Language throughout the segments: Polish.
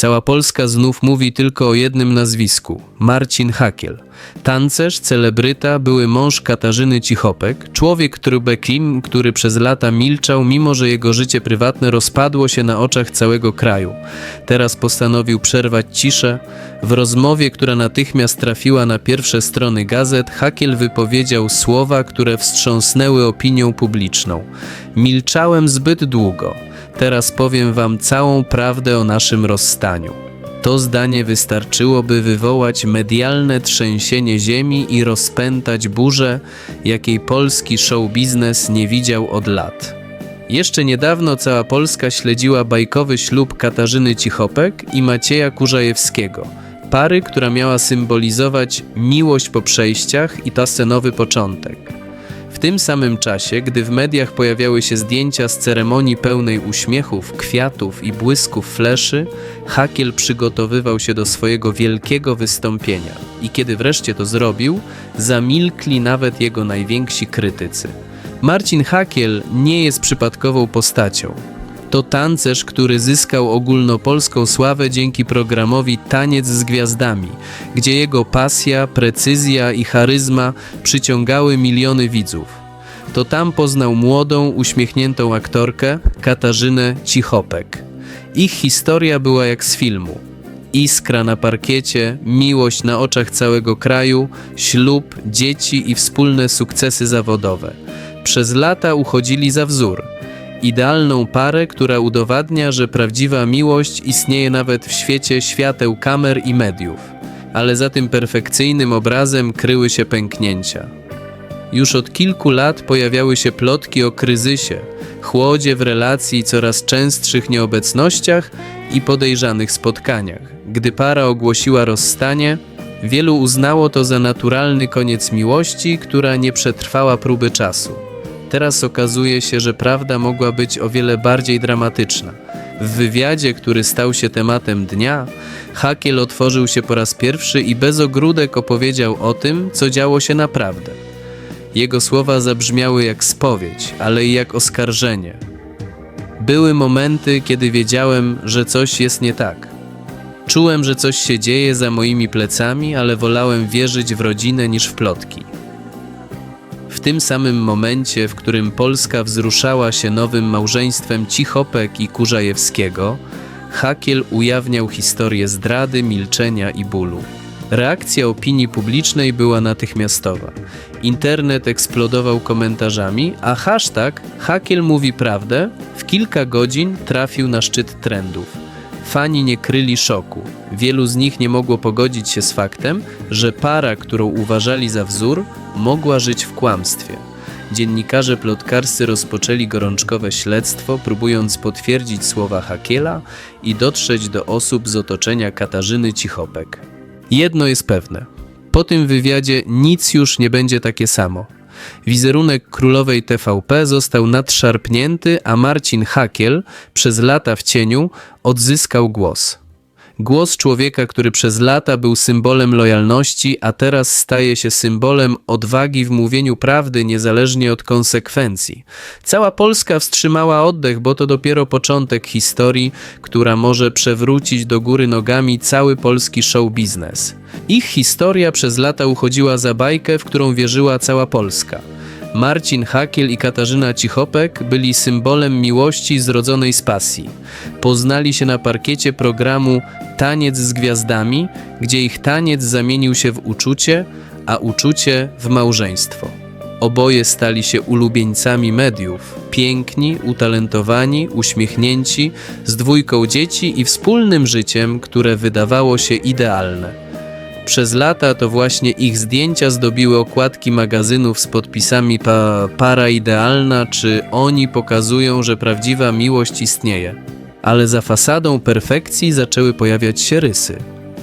Cała Polska znów mówi tylko o jednym nazwisku Marcin Hakiel. Tancerz, celebryta, były mąż Katarzyny Cichopek, człowiek trubekim, który przez lata milczał, mimo że jego życie prywatne rozpadło się na oczach całego kraju. Teraz postanowił przerwać ciszę. W rozmowie, która natychmiast trafiła na pierwsze strony gazet, Hakiel wypowiedział słowa, które wstrząsnęły opinią publiczną. Milczałem zbyt długo. Teraz powiem wam całą prawdę o naszym rozstaniu. To zdanie wystarczyło, by wywołać medialne trzęsienie ziemi i rozpętać burzę, jakiej polski show biznes nie widział od lat. Jeszcze niedawno cała Polska śledziła bajkowy ślub Katarzyny Cichopek i Macieja Kurzajewskiego, pary, która miała symbolizować miłość po przejściach i tasenowy początek. Tym samym czasie, gdy w mediach pojawiały się zdjęcia z ceremonii pełnej uśmiechów, kwiatów i błysków fleszy, Hakiel przygotowywał się do swojego wielkiego wystąpienia. I kiedy wreszcie to zrobił, zamilkli nawet jego najwięksi krytycy. Marcin Hakiel nie jest przypadkową postacią. To tancerz, który zyskał ogólnopolską sławę dzięki programowi Taniec z Gwiazdami, gdzie jego pasja, precyzja i charyzma przyciągały miliony widzów. To tam poznał młodą, uśmiechniętą aktorkę Katarzynę Cichopek. Ich historia była jak z filmu. Iskra na parkiecie, miłość na oczach całego kraju, ślub, dzieci i wspólne sukcesy zawodowe. Przez lata uchodzili za wzór. Idealną parę, która udowadnia, że prawdziwa miłość istnieje nawet w świecie świateł kamer i mediów. Ale za tym perfekcyjnym obrazem kryły się pęknięcia. Już od kilku lat pojawiały się plotki o kryzysie, chłodzie w relacji, coraz częstszych nieobecnościach i podejrzanych spotkaniach. Gdy para ogłosiła rozstanie, wielu uznało to za naturalny koniec miłości, która nie przetrwała próby czasu. Teraz okazuje się, że prawda mogła być o wiele bardziej dramatyczna. W wywiadzie, który stał się tematem dnia, Hakiel otworzył się po raz pierwszy i bez ogródek opowiedział o tym, co działo się naprawdę. Jego słowa zabrzmiały jak spowiedź, ale i jak oskarżenie. Były momenty, kiedy wiedziałem, że coś jest nie tak. Czułem, że coś się dzieje za moimi plecami, ale wolałem wierzyć w rodzinę niż w plotki. W tym samym momencie, w którym Polska wzruszała się nowym małżeństwem Cichopek i Kurzajewskiego, Hakiel ujawniał historię zdrady, milczenia i bólu. Reakcja opinii publicznej była natychmiastowa. Internet eksplodował komentarzami, a hashtag Hakiel mówi prawdę w kilka godzin trafił na szczyt trendów. Fani nie kryli szoku. Wielu z nich nie mogło pogodzić się z faktem, że para, którą uważali za wzór, mogła żyć w kłamstwie. Dziennikarze plotkarscy rozpoczęli gorączkowe śledztwo, próbując potwierdzić słowa Hakiela i dotrzeć do osób z otoczenia Katarzyny Cichopek. Jedno jest pewne. Po tym wywiadzie nic już nie będzie takie samo. Wizerunek królowej TVP został nadszarpnięty, a Marcin Hakiel przez lata w cieniu odzyskał głos. Głos człowieka, który przez lata był symbolem lojalności, a teraz staje się symbolem odwagi w mówieniu prawdy niezależnie od konsekwencji. Cała Polska wstrzymała oddech, bo to dopiero początek historii, która może przewrócić do góry nogami cały polski show biznes. Ich historia przez lata uchodziła za bajkę, w którą wierzyła cała Polska. Marcin Hakiel i Katarzyna Cichopek byli symbolem miłości zrodzonej z pasji. Poznali się na parkiecie programu Taniec z Gwiazdami, gdzie ich taniec zamienił się w uczucie, a uczucie w małżeństwo. Oboje stali się ulubieńcami mediów, piękni, utalentowani, uśmiechnięci, z dwójką dzieci i wspólnym życiem, które wydawało się idealne. Przez lata to właśnie ich zdjęcia zdobiły okładki magazynów z podpisami pa, para idealna, czy oni pokazują, że prawdziwa miłość istnieje. Ale za fasadą perfekcji zaczęły pojawiać się rysy.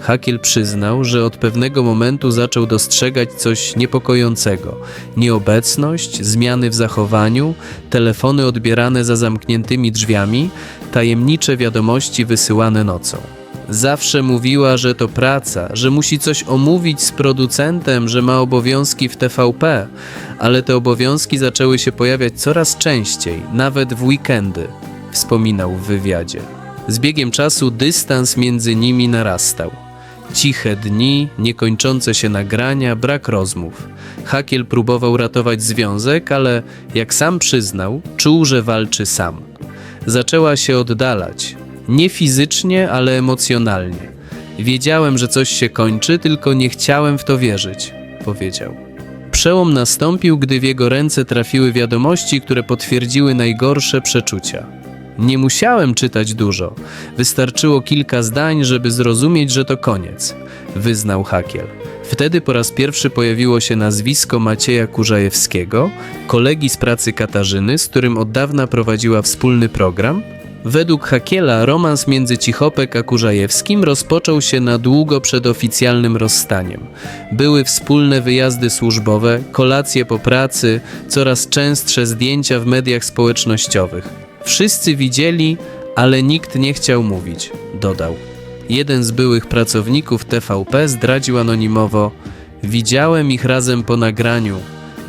Hakiel przyznał, że od pewnego momentu zaczął dostrzegać coś niepokojącego. Nieobecność, zmiany w zachowaniu, telefony odbierane za zamkniętymi drzwiami, tajemnicze wiadomości wysyłane nocą. Zawsze mówiła, że to praca, że musi coś omówić z producentem, że ma obowiązki w TVP, ale te obowiązki zaczęły się pojawiać coraz częściej, nawet w weekendy, wspominał w wywiadzie. Z biegiem czasu dystans między nimi narastał. Ciche dni, niekończące się nagrania, brak rozmów. Hakiel próbował ratować związek, ale jak sam przyznał, czuł, że walczy sam. Zaczęła się oddalać. Nie fizycznie, ale emocjonalnie. Wiedziałem, że coś się kończy, tylko nie chciałem w to wierzyć, powiedział. Przełom nastąpił, gdy w jego ręce trafiły wiadomości, które potwierdziły najgorsze przeczucia. Nie musiałem czytać dużo. Wystarczyło kilka zdań, żeby zrozumieć, że to koniec, wyznał Hakiel. Wtedy po raz pierwszy pojawiło się nazwisko Macieja Kurzajewskiego, kolegi z pracy Katarzyny, z którym od dawna prowadziła wspólny program. Według Hakiela romans między Cichopek a Kurzajewskim rozpoczął się na długo przed oficjalnym rozstaniem. Były wspólne wyjazdy służbowe, kolacje po pracy, coraz częstsze zdjęcia w mediach społecznościowych. Wszyscy widzieli, ale nikt nie chciał mówić, dodał. Jeden z byłych pracowników TVP zdradził anonimowo: Widziałem ich razem po nagraniu.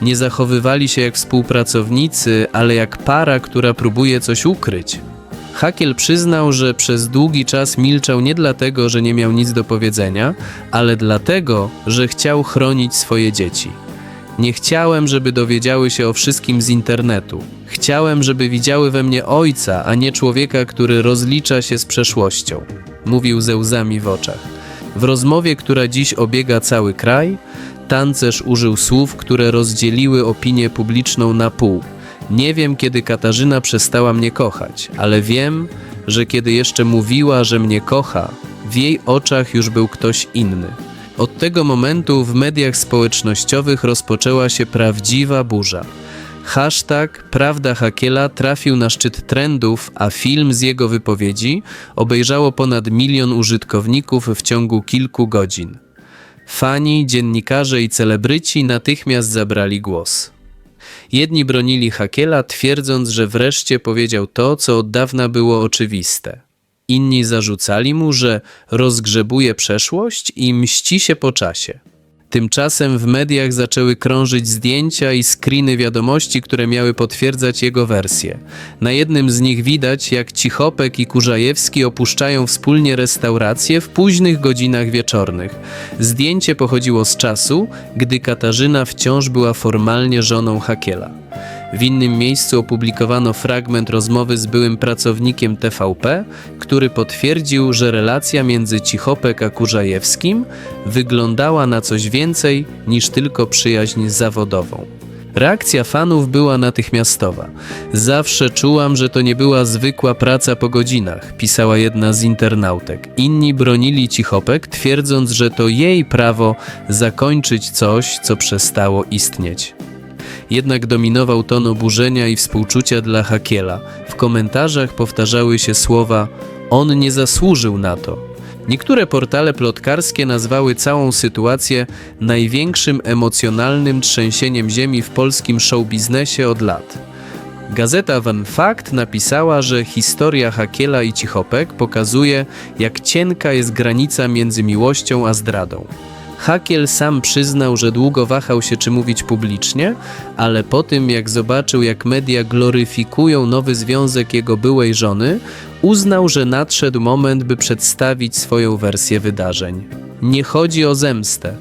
Nie zachowywali się jak współpracownicy, ale jak para, która próbuje coś ukryć. Hakiel przyznał, że przez długi czas milczał nie dlatego, że nie miał nic do powiedzenia, ale dlatego, że chciał chronić swoje dzieci. Nie chciałem, żeby dowiedziały się o wszystkim z internetu. Chciałem, żeby widziały we mnie ojca, a nie człowieka, który rozlicza się z przeszłością. Mówił ze łzami w oczach. W rozmowie, która dziś obiega cały kraj, tancerz użył słów, które rozdzieliły opinię publiczną na pół. Nie wiem, kiedy Katarzyna przestała mnie kochać, ale wiem, że kiedy jeszcze mówiła, że mnie kocha, w jej oczach już był ktoś inny. Od tego momentu w mediach społecznościowych rozpoczęła się prawdziwa burza. Hashtag Prawda Hakiela trafił na szczyt trendów, a film z jego wypowiedzi obejrzało ponad milion użytkowników w ciągu kilku godzin. Fani, dziennikarze i celebryci natychmiast zabrali głos. Jedni bronili Hakiela, twierdząc, że wreszcie powiedział to, co od dawna było oczywiste. Inni zarzucali mu, że rozgrzebuje przeszłość i mści się po czasie. Tymczasem w mediach zaczęły krążyć zdjęcia i screeny wiadomości, które miały potwierdzać jego wersję. Na jednym z nich widać, jak Cichopek i Kurzajewski opuszczają wspólnie restaurację w późnych godzinach wieczornych. Zdjęcie pochodziło z czasu, gdy Katarzyna wciąż była formalnie żoną Hakiela. W innym miejscu opublikowano fragment rozmowy z byłym pracownikiem TVP, który potwierdził, że relacja między Cichopek a Kurzajewskim wyglądała na coś więcej niż tylko przyjaźń zawodową. Reakcja fanów była natychmiastowa. Zawsze czułam, że to nie była zwykła praca po godzinach, pisała jedna z internautek. Inni bronili Cichopek, twierdząc, że to jej prawo zakończyć coś, co przestało istnieć. Jednak dominował ton oburzenia i współczucia dla Hakiela. W komentarzach powtarzały się słowa: On nie zasłużył na to. Niektóre portale plotkarskie nazwały całą sytuację największym emocjonalnym trzęsieniem ziemi w polskim showbiznesie od lat. Gazeta Van Fact napisała, że historia Hakiela i Cichopek pokazuje, jak cienka jest granica między miłością a zdradą. Hakiel sam przyznał, że długo wahał się, czy mówić publicznie, ale po tym, jak zobaczył, jak media gloryfikują nowy związek jego byłej żony, uznał, że nadszedł moment, by przedstawić swoją wersję wydarzeń. Nie chodzi o zemstę.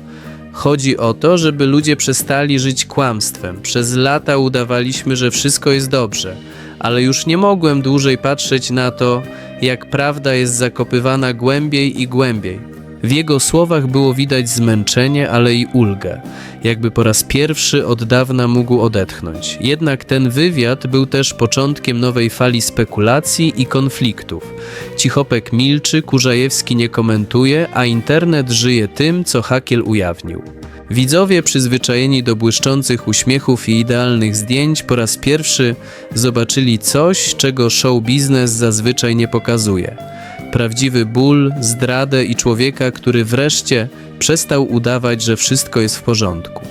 Chodzi o to, żeby ludzie przestali żyć kłamstwem. Przez lata udawaliśmy, że wszystko jest dobrze, ale już nie mogłem dłużej patrzeć na to, jak prawda jest zakopywana głębiej i głębiej. W jego słowach było widać zmęczenie, ale i ulgę, jakby po raz pierwszy od dawna mógł odetchnąć. Jednak ten wywiad był też początkiem nowej fali spekulacji i konfliktów. Cichopek milczy, Kurzajewski nie komentuje, a internet żyje tym, co Hakiel ujawnił. Widzowie przyzwyczajeni do błyszczących uśmiechów i idealnych zdjęć po raz pierwszy zobaczyli coś, czego show biznes zazwyczaj nie pokazuje prawdziwy ból, zdradę i człowieka, który wreszcie przestał udawać, że wszystko jest w porządku.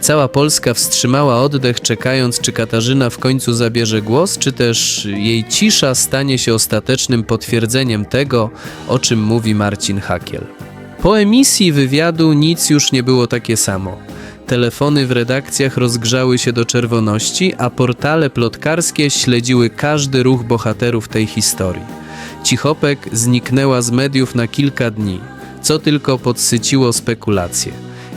Cała Polska wstrzymała oddech, czekając, czy Katarzyna w końcu zabierze głos, czy też jej cisza stanie się ostatecznym potwierdzeniem tego, o czym mówi Marcin Hakiel. Po emisji wywiadu nic już nie było takie samo. Telefony w redakcjach rozgrzały się do czerwoności, a portale plotkarskie śledziły każdy ruch bohaterów tej historii. Cichopek zniknęła z mediów na kilka dni, co tylko podsyciło spekulacje.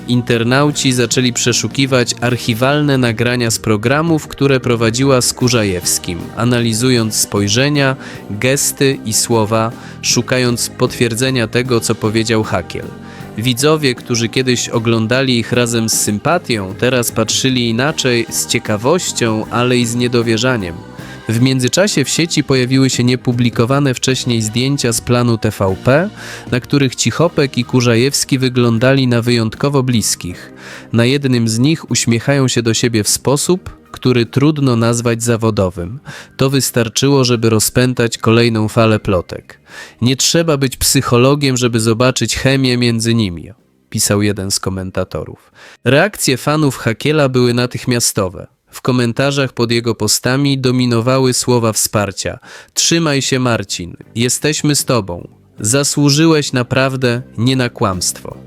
Internauci zaczęli przeszukiwać archiwalne nagrania z programów, które prowadziła z Kurzajewskim, analizując spojrzenia, gesty i słowa, szukając potwierdzenia tego, co powiedział Hakiel. Widzowie, którzy kiedyś oglądali ich razem z sympatią, teraz patrzyli inaczej, z ciekawością, ale i z niedowierzaniem. W międzyczasie w sieci pojawiły się niepublikowane wcześniej zdjęcia z planu TVP, na których Cichopek i Kurzajewski wyglądali na wyjątkowo bliskich. Na jednym z nich uśmiechają się do siebie w sposób, który trudno nazwać zawodowym. To wystarczyło, żeby rozpętać kolejną falę plotek. Nie trzeba być psychologiem, żeby zobaczyć chemię między nimi pisał jeden z komentatorów. Reakcje fanów Hakiela były natychmiastowe. W komentarzach pod jego postami dominowały słowa wsparcia. Trzymaj się, Marcin, jesteśmy z tobą. Zasłużyłeś naprawdę nie na kłamstwo.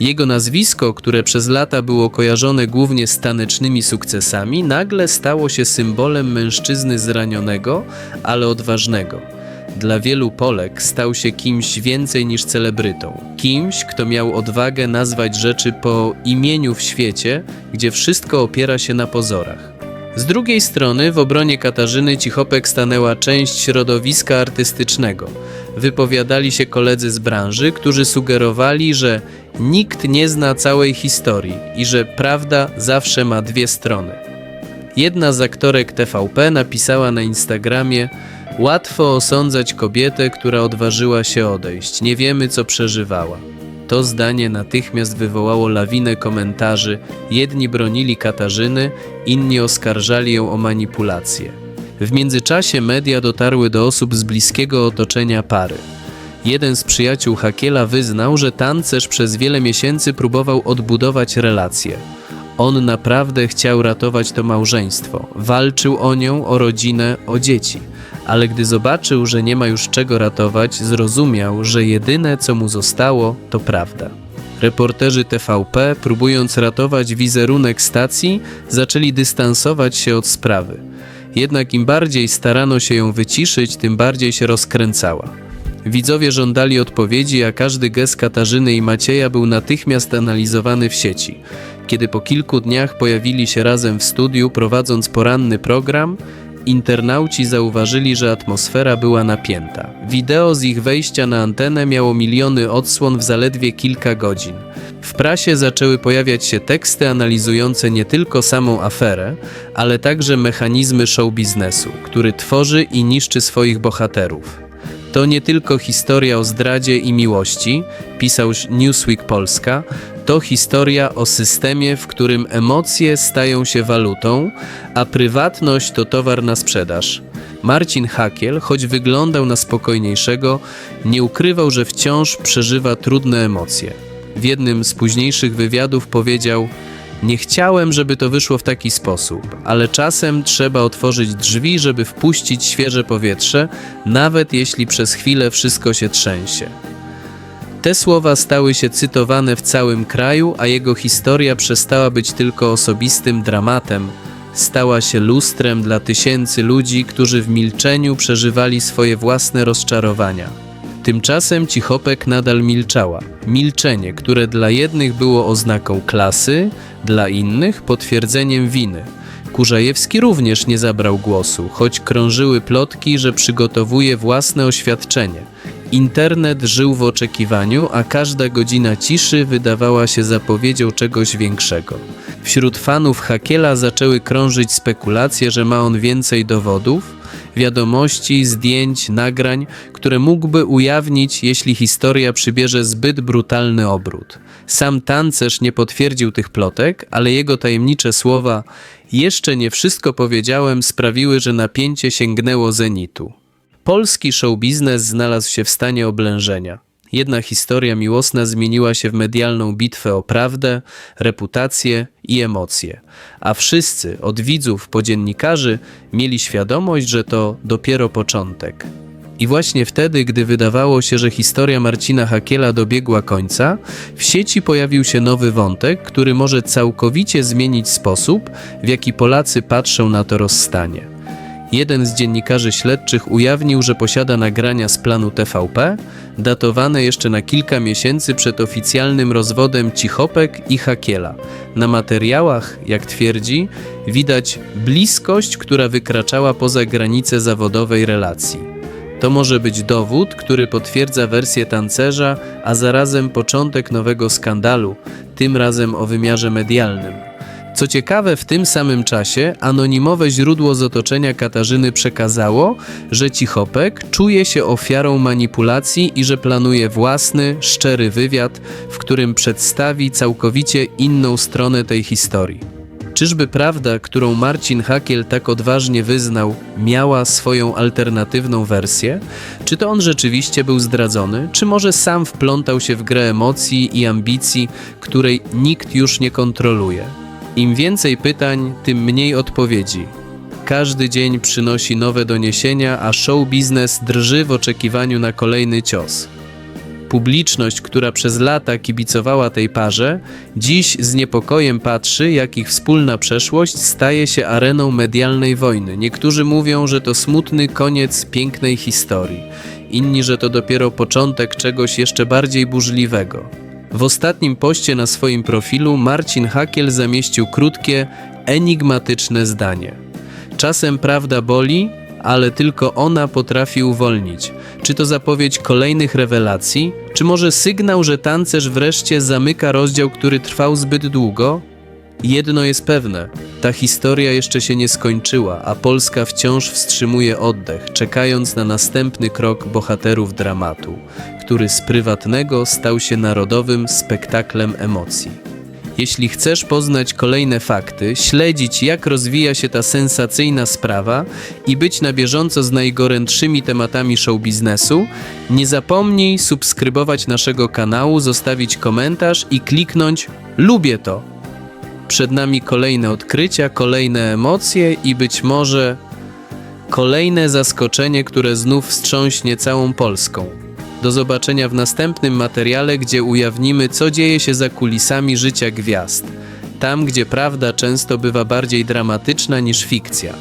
Jego nazwisko, które przez lata było kojarzone głównie z tanecznymi sukcesami, nagle stało się symbolem mężczyzny zranionego, ale odważnego. Dla wielu Polek stał się kimś więcej niż celebrytą. Kimś, kto miał odwagę nazwać rzeczy po imieniu w świecie, gdzie wszystko opiera się na pozorach. Z drugiej strony w obronie Katarzyny Cichopek stanęła część środowiska artystycznego. Wypowiadali się koledzy z branży, którzy sugerowali, że nikt nie zna całej historii i że prawda zawsze ma dwie strony. Jedna z aktorek TVP napisała na Instagramie: Łatwo osądzać kobietę, która odważyła się odejść. Nie wiemy, co przeżywała. To zdanie natychmiast wywołało lawinę komentarzy. Jedni bronili Katarzyny, inni oskarżali ją o manipulację. W międzyczasie media dotarły do osób z bliskiego otoczenia pary. Jeden z przyjaciół Hakiela wyznał, że tancerz przez wiele miesięcy próbował odbudować relacje. On naprawdę chciał ratować to małżeństwo, walczył o nią, o rodzinę, o dzieci, ale gdy zobaczył, że nie ma już czego ratować, zrozumiał, że jedyne co mu zostało to prawda. Reporterzy TVP, próbując ratować wizerunek stacji, zaczęli dystansować się od sprawy. Jednak im bardziej starano się ją wyciszyć, tym bardziej się rozkręcała. Widzowie żądali odpowiedzi, a każdy gest Katarzyny i Macieja był natychmiast analizowany w sieci. Kiedy po kilku dniach pojawili się razem w studiu, prowadząc poranny program, internauci zauważyli, że atmosfera była napięta. Wideo z ich wejścia na antenę miało miliony odsłon w zaledwie kilka godzin. W prasie zaczęły pojawiać się teksty analizujące nie tylko samą aferę, ale także mechanizmy show biznesu, który tworzy i niszczy swoich bohaterów. To nie tylko historia o zdradzie i miłości, pisał Newsweek Polska, to historia o systemie, w którym emocje stają się walutą, a prywatność to towar na sprzedaż. Marcin Hakiel, choć wyglądał na spokojniejszego, nie ukrywał, że wciąż przeżywa trudne emocje. W jednym z późniejszych wywiadów powiedział: Nie chciałem, żeby to wyszło w taki sposób, ale czasem trzeba otworzyć drzwi, żeby wpuścić świeże powietrze, nawet jeśli przez chwilę wszystko się trzęsie. Te słowa stały się cytowane w całym kraju, a jego historia przestała być tylko osobistym dramatem. Stała się lustrem dla tysięcy ludzi, którzy w milczeniu przeżywali swoje własne rozczarowania. Tymczasem Cichopek nadal milczała. Milczenie, które dla jednych było oznaką klasy, dla innych potwierdzeniem winy. Kurzajewski również nie zabrał głosu, choć krążyły plotki, że przygotowuje własne oświadczenie. Internet żył w oczekiwaniu, a każda godzina ciszy wydawała się zapowiedzią czegoś większego. Wśród fanów Hakiela zaczęły krążyć spekulacje, że ma on więcej dowodów, wiadomości, zdjęć, nagrań, które mógłby ujawnić, jeśli historia przybierze zbyt brutalny obrót. Sam tancerz nie potwierdził tych plotek, ale jego tajemnicze słowa jeszcze nie wszystko powiedziałem sprawiły, że napięcie sięgnęło zenitu. Polski show biznes znalazł się w stanie oblężenia. Jedna historia miłosna zmieniła się w medialną bitwę o prawdę, reputację i emocje, a wszyscy, od widzów po dziennikarzy, mieli świadomość, że to dopiero początek. I właśnie wtedy, gdy wydawało się, że historia Marcina Hakiela dobiegła końca, w sieci pojawił się nowy wątek, który może całkowicie zmienić sposób, w jaki Polacy patrzą na to rozstanie. Jeden z dziennikarzy śledczych ujawnił, że posiada nagrania z planu TVP, datowane jeszcze na kilka miesięcy przed oficjalnym rozwodem Cichopek i Hakiela. Na materiałach, jak twierdzi, widać bliskość, która wykraczała poza granice zawodowej relacji. To może być dowód, który potwierdza wersję tancerza, a zarazem początek nowego skandalu, tym razem o wymiarze medialnym. Co ciekawe, w tym samym czasie anonimowe źródło z otoczenia Katarzyny przekazało, że Cichopek czuje się ofiarą manipulacji i że planuje własny, szczery wywiad, w którym przedstawi całkowicie inną stronę tej historii. Czyżby prawda, którą Marcin Hakiel tak odważnie wyznał, miała swoją alternatywną wersję? Czy to on rzeczywiście był zdradzony, czy może sam wplątał się w grę emocji i ambicji, której nikt już nie kontroluje? Im więcej pytań, tym mniej odpowiedzi. Każdy dzień przynosi nowe doniesienia, a show biznes drży w oczekiwaniu na kolejny cios. Publiczność, która przez lata kibicowała tej parze, dziś z niepokojem patrzy, jak ich wspólna przeszłość staje się areną medialnej wojny. Niektórzy mówią, że to smutny koniec pięknej historii, inni, że to dopiero początek czegoś jeszcze bardziej burzliwego. W ostatnim poście na swoim profilu Marcin Hakiel zamieścił krótkie, enigmatyczne zdanie. Czasem prawda boli, ale tylko ona potrafi uwolnić. Czy to zapowiedź kolejnych rewelacji, czy może sygnał, że tancerz wreszcie zamyka rozdział, który trwał zbyt długo? Jedno jest pewne: ta historia jeszcze się nie skończyła, a Polska wciąż wstrzymuje oddech, czekając na następny krok bohaterów dramatu, który z prywatnego stał się narodowym spektaklem emocji. Jeśli chcesz poznać kolejne fakty, śledzić jak rozwija się ta sensacyjna sprawa i być na bieżąco z najgorętszymi tematami show biznesu, nie zapomnij subskrybować naszego kanału, zostawić komentarz i kliknąć lubię to. Przed nami kolejne odkrycia, kolejne emocje i być może kolejne zaskoczenie, które znów wstrząśnie całą Polską. Do zobaczenia w następnym materiale, gdzie ujawnimy, co dzieje się za kulisami życia gwiazd. Tam, gdzie prawda często bywa bardziej dramatyczna niż fikcja.